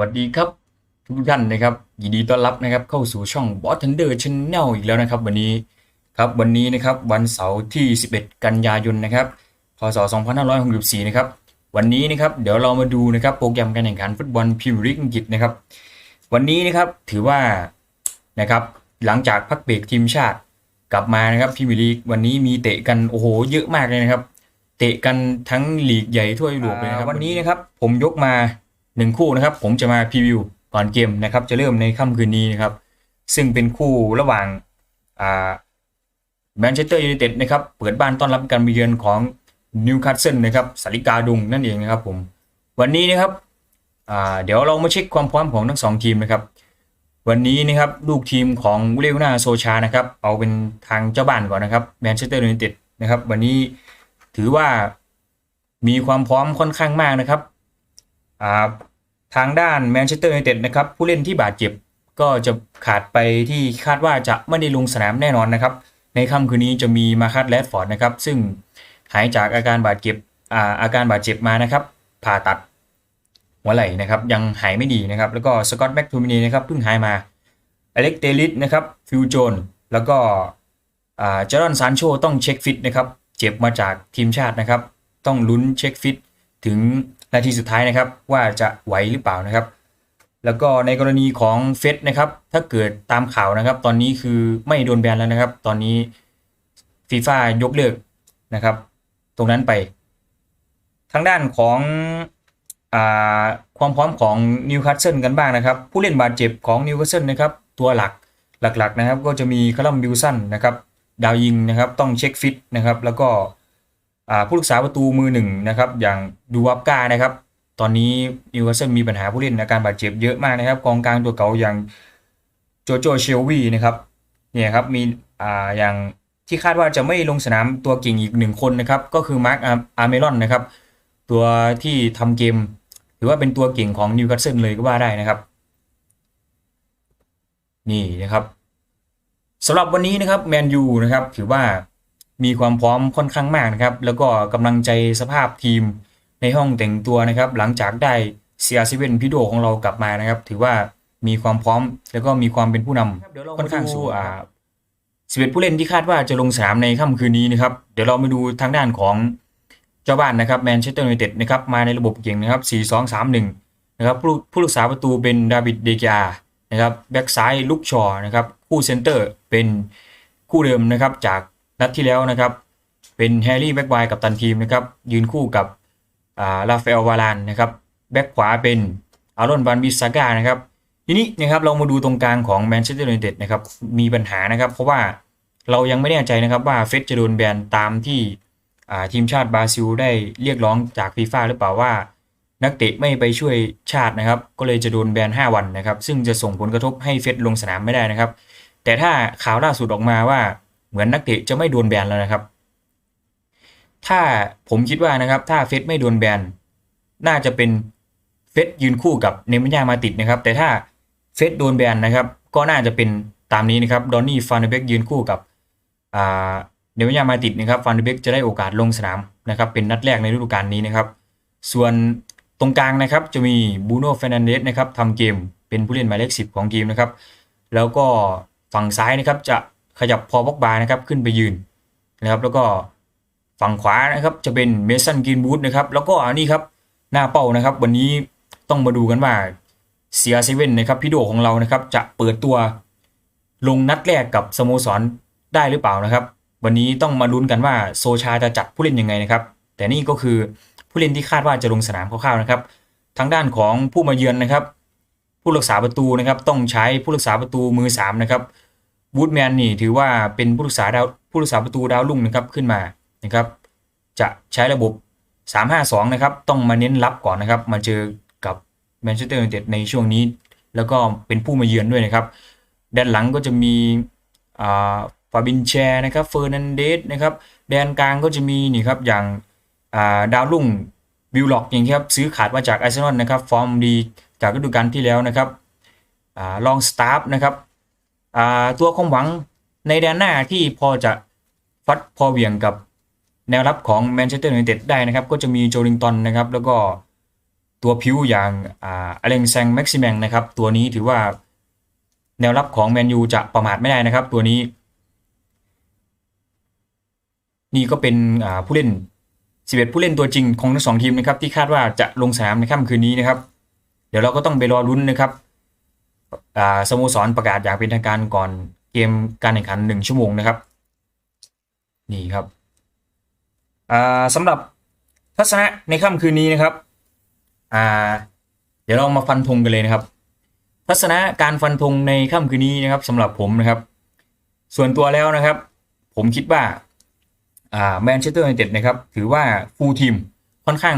วัสดีครับทุกท่านนะครับ ยินดีต้อนรับนะครับเข้าสู่ช่อง b o t Thunder Channel อีกแล้วนะครับ วันนี้ครับวันนี้นะครับวันเสาร์ที่ 11 กันยายนนะครับพศ 2564 นะครับ วันนี้นะครับเดี๋ยวเรามาดูนะครับโปรแกรมการแข่งขันฟุตบอลพรีเมียร์ลีกอังกฤษนะครับ วันนี้นะครับถือว่านะครับหลังจากพักเบรกทีมชาติกลับมานะครับพรีเมียร์ลีกวันนี้มีเตะกันโอ้โหเยอะมากเลยนะครับ เตะกันทั้งลีกใหญ่ทั่วยุโรปเลยนะครับวันนี้นะครับผมยกมา หนึ่งคู่นะครับ ผมจะมาพรีวิวก่อนเกมนะครับ จะเริ่มในค่ำคืนนี้นะครับ ซึ่งเป็นคู่ระหว่างแมนเชสเตอร์ยูไนเต็ดนะครับ เปิดบ้านต้อนรับการมาเยือนของนิวคาสเซิลนะครับสาริกาดุงนั่นเองนะครับผม วันนี้นะครับเดี๋ยวเรามาเช็คความพร้อมของทั้งสองทีมนะครับ วันนี้นะครับลูกทีมของวิเลวนาโซชานะครับ เอาเป็นทางเจ้าบ้านก่อนนะครับแมนเชสเตอร์ยูไนเต็ดนะครับ วันนี้ถือว่ามีความพร้อมค่อนข้างมากนะครับ ทางด้านแมนเชสเตอร์ยูไนเต็ดนะครับผู้เล่นที่บาดเจ็บก็จะขาดไปที่คาดว่าจะไม่ได้ลงสนามแน่นอนนะครับ ในค่ำคืนนี้จะมีมาคัตแรดฟอร์ดนะครับ ซึ่งหายจากอาการบาดเจ็บอาอาการบาดเจ็บมานะครับ ผ่าตัดหัวไหล่นะครับ ยังหายไม่ดีนะครับ แล้วก็สกอตแม็กทูมินีนะครับเพิ่งหายมาอเล็กเตลิสนะครับฟิวโจนแล้วก็เจอรอนซานโชต้องเช็คฟิตนะครับ เจ็บมาจากทีมชาตินะครับ ต้องลุ้นเช็คฟิตถึง นาทีสุดท้ายนะครับว่าจะไหวหรือเปล่านะครับ แล้วก็ในกรณีของเฟสนะครับถ้าเกิดตามข่าวนะครับ ตอนนี้คือไม่โดนแบนแล้วนะครับ ตอนนี้ฟีฟ่ายกเลิกนะครับ ตรงนั้นไป ทางด้านของอความพร้อมของนิวคาสเซิลกันบ้างนะครับ ผู้เล่นบาดเจ็บของนิวคาสเซิลนะครับ ตัวหลักหลักๆนะครับ ก็จะมีคารัมบิลสันนะครับ ดาวยิงนะครับ ต้องเช็คฟิตนะครับ แล้วก็ ผู้รักษาประตูมือหนึ่งนะครับอย่างดูวับกานะครับตอนนี้นิวคาสเซิลมีปัญหาผู้เล่นอาการบาดเจ็บเยอะมากนะครับกองกลางตัวเก่าอย่างโจโจเชลวีนะครับเนี่ยครับมีอ่าอย่างที่คาดว่าจะไม่ลงสนามตัวเก่งอีกหนึ่งคนนะครับก็คือมาร์คอาร์เมรอนนะครับตัวที่ทำเกมหรือว่าเป็นตัวเก่งของนิวคาสเซิลเลยก็ว่าได้นะครับ นี่นะครับสำหรับวันนี้นะครับแมนยูนะครับถือว่า มีความพร้อมค่อนข้างมากนะครับ แล้วก็กำลังใจสภาพทีมในห้องแต่งตัวนะครับ หลังจากได้เซียซิเวนพิโดของเรากลับมานะครับ ถือว่ามีความพร้อมแล้วก็มีความเป็นผู้นำค่อนข้างสูงอ่าสิบเอ็ดผู้เล่นที่คาดว่าจะลงสนามในค่ำคืนนี้นะครับ เดี๋ยวเรามาดูทางด้านของเจ้าบ้านนะครับแมนเชสเตอร์ยูไนเต็ดนะครับมาในระบบเก่งนะครับ 4-2-3-1 นะครับผู้ผู้รักษาประตูเป็นดาวิดเดกานะครับแบ็กซ้ายลุกชอนะครับคู่เซนเตอร์เป็นคู่เดิมนะครับจาก นัดที่แล้วนะครับ เป็นแฮร์รี่แบ็กไวกับตันทีมนะครับ ยืนคู่กับอ่าฟาเอลวารานนะครับ แบ็กขวาเป็นอารอนบันบิสากานะครับ ทีนี้นะครับเรามาดูตรงกลางของแมนเชสเตอร์ยูไนเต็ดนะครับ มีปัญหานะครับ เพราะว่าเรายังไม่แน่ใจนะครับว่าเฟสจะโดนแบนตามที่ทีมชาติบราซิลได้เรียกร้องจากฟีฟ่าหรือเปล่าว่า นักเตะไม่ไปช่วยชาตินะครับ ก็เลยจะโดนแบน 5 วันนะครับ ซึ่งจะส่งผลกระทบให้เฟสลงสนามไม่ได้นะครับ แต่ถ้าข่าวล่าสุดออกมาว่า เหมือนนักเตะจะไม่โดนแบนแล้วนะครับ ถ้าผมคิดว่านะครับ ถ้าเฟสไม่โดนแบนน่าจะเป็นเฟสยืนคู่กับเนมิยามาติดนะครับ แต่ถ้าเฟสโดนแบนนะครับ ก็น่าจะเป็นตามนี้นะครับดอนนี่ฟานเดเบกยืนคู่กับเนมิยามาติดนะครับฟานเดเบกจะได้โอกาสลงสนามนะครับ เป็นนัดแรกในฤดูกาลนี้นะครับ ส่วนตรงกลางนะครับจะมีบูโน่เฟรนันเดสนะครับทำเกมเป็นผู้เล่นหมายเลข10 ของทีมนะครับ แล้วก็ฝั่งซ้ายนะครับจะ ขยับพอบ็อกบานะครับขึ้นไปยืนนะครับ แล้วก็ฝั่งขวานะครับจะเป็นเมสันกินบูธนะครับ แล้วก็อันนี้ครับหน้าเป้านะครับ วันนี้ต้องมาดูกันว่าเซียเซเว่นนะครับพี่โดของเรานะครับ จะเปิดตัวลงนัดแรกกับสโมสรได้หรือเปล่านะครับ วันนี้ต้องมาลุ้นกันว่าโซชาจะจัดผู้เล่นยังไงนะครับ แต่นี่ก็คือผู้เล่นที่คาดว่าจะลงสนามคร่าวๆนะครับ ทางด้านของผู้มาเยือนนะครับ ผู้รักษาประตูนะครับ ต้องใช้ผู้รักษาประตูมือสามนะครับ วูดแมนนี่ถือว่าเป็นผู้รักษาดาวผู้รักษาประตูดาวรุ่งนะครับขึ้นมานะครับจะใช้ระบบ 3-5-2 นะครับ ต้องมาเน้นรับก่อนนะครับ มาเจอกับแมนเชสเตอร์ยูไนเต็ดในช่วงนี้ แล้วก็เป็นผู้มาเยือนด้วยนะครับ ด้านหลังก็จะมีอ่าฟาบินแชร์นะครับเฟอร์นันเดสนะครับแดนกลางก็จะมีนี่ครับอย่างอ่าดาวรุ่งวิลล็อกอย่างครับซื้อขาดมาจากไอซ์นอลนะครับฟอร์มดีจากฤดูกาลที่แล้วนะครับอ่าลองสตาร์ฟนะครับ ตัวความหวังในแดนหน้าที่พอจะฟัดพอเหวี่ยงกับแนวรับของแมนเชสเตอร์ยูไนเต็ดได้นะครับ ก็จะมีโจลิงตันนะครับ แล้วก็ตัวพิวอย่างอาเลงแซงแม็กซิแมงนะครับ ตัวนี้ถือว่าแนวรับของแมนยูจะประมาทไม่ได้นะครับ ตัวนี้ นี่ก็เป็นผู้เล่น 11 ผู้เล่นตัวจริงของทั้งสองทีมนะครับ ที่คาดว่าจะลงสนามในค่ำคืนนี้นะครับ เดี๋ยวเราก็ต้องไปรอลุ้นนะครับ สโมสรประกาศอย่างเป็นทางการก่อนเกมการแข่งขัน 1 ชั่วโมงนะครับ นี่ครับสำหรับทัศนะในค่ำคืนนี้นะครับเดี๋ยวเรามาฟันธงกันเลยนะครับ ทัศนะการฟันธงในค่ำคืนนี้นะครับสำหรับผมนะครับ ส่วนตัวแล้วนะครับ ผมคิดว่าแมนเชสเตอร์ยูไนเต็ดนะครับ ถือว่าฟูลทีมค่อนข้าง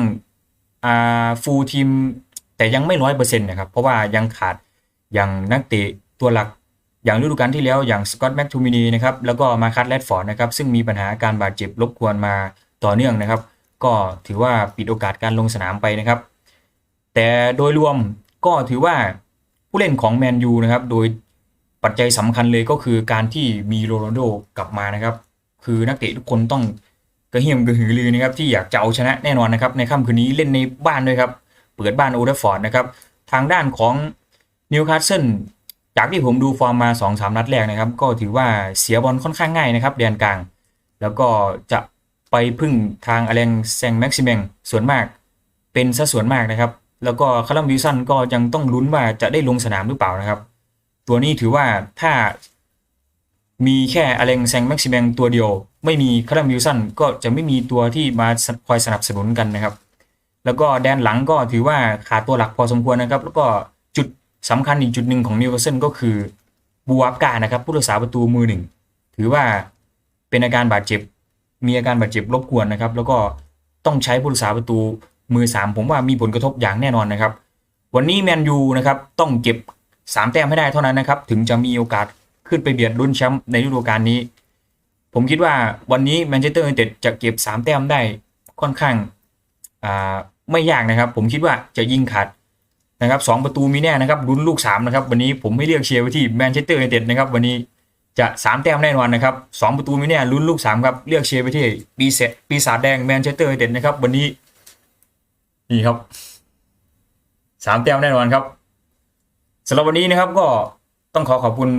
ฟูลทีมแต่ยังไม่ร้อยเปอร์เซ็นต์นะครับ เพราะว่ายังขาด อย่างนักเตะตัวหลักอย่างฤดูกาลที่แล้วอย่างสกอตแม็กทูมินีนะครับแล้วก็มาคัตแรดฟอร์ดนะครับซึ่งมีปัญหาการบาดเจ็บรบกวนมาต่อเนื่องนะครับ ก็ถือว่าปิดโอกาสการลงสนามไปนะครับ แต่โดยรวมก็ถือว่าผู้เล่นของแมนยูนะครับโดยปัจจัยสำคัญเลยก็คือการที่มีโรนัลโดกลับมานะครับ คือนักเตะทุกคนต้องกระเหี่ยมกระหือรือนะครับที่อยากจะเอาชนะแน่นอนนะครับในค่ำคืนนี้เล่นในบ้านด้วยครับ เปิดบ้านโอเดฟอร์ดนะครับทางด้านของ นิวคาสเซิลจากที่ผมดูฟอร์มมา2-3นัดแรกนะครับ ก็ถือว่าเสียบอลค่อนข้างง่ายนะครับแดนกลาง แล้วก็จะไปพึ่งทางอเลงแซงแม็กซิเมงส่วนมากเป็นซะส่วนมากนะครับ แล้วก็คาร์ลัมวิลสันก็ยังต้องลุ้นว่าจะได้ลงสนามหรือเปล่านะครับ ตัวนี้ถือว่าถ้ามีแค่อเลงแซงแม็กซิเมงตัวเดียว ไม่มีคาร์ลัมวิลสันก็จะไม่มีตัวที่มาคอยสนับสนุนกันนะครับ แล้วก็แดนหลังก็ถือว่าขาดตัวหลักพอสมควรนะครับ แล้วก็ สำคัญอีกจุดหนึ่งของนิวคาสเซิลก็คือบูอับกานะครับผู้รักษาประตูมือหนึ่ง ถือว่าเป็นอาการบาดเจ็บ มีอาการบาดเจ็บรบกวนนะครับ แล้วก็ต้องใช้ผู้รักษาประตูมือสามผมว่ามีผลกระทบอย่างแน่นอนนะครับ วันนี้แมนยูนะครับต้องเก็บ 3 แต้มให้ได้เท่านั้นนะครับ ถึงจะมีโอกาสขึ้นไปเบียดลุ้นแชมป์ในฤดูกาลนี้ ผมคิดว่าวันนี้แมนเชสเตอร์ยูไนเต็ดจะเก็บ 3 แต้มได้ค่อนข้างไม่ยากนะครับ ผมคิดว่าจะยิงขาด นะครับสองประตูมีแน่นะครับลุ้นลูก3นะครับวันนี้ผมไม่เลือกเชียร์ไปที่แมนเชสเตอร์ยูไนเต็ดนะครับวันนี้จะ 3 แต้มแน่นอนนะครับสองประตูมีแน่ลุ้นลูก3ครับเลือกเชียร์ไปที่ปีเศษปีศาจแดงแมนเชสเตอร์ยูไนเต็ดนะครับวันนี้นี่ครับสามแต้มแน่นอนครับสำหรับวันนี้นะครับก็ต้องขอขอบคุณ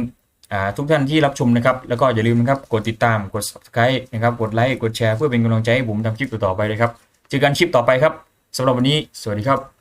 ทุกท่านที่รับชมนะครับ แล้วก็อย่าลืมนะครับกดติดตามกด subscribe นะครับกดไลค์กดแชร์เพื่อเป็นกำลังใจให้ผมทำคลิปต่อไปเลยครับเจอกันคลิปต่อไปครับสำหรับวันนี้ สวัสดีครับ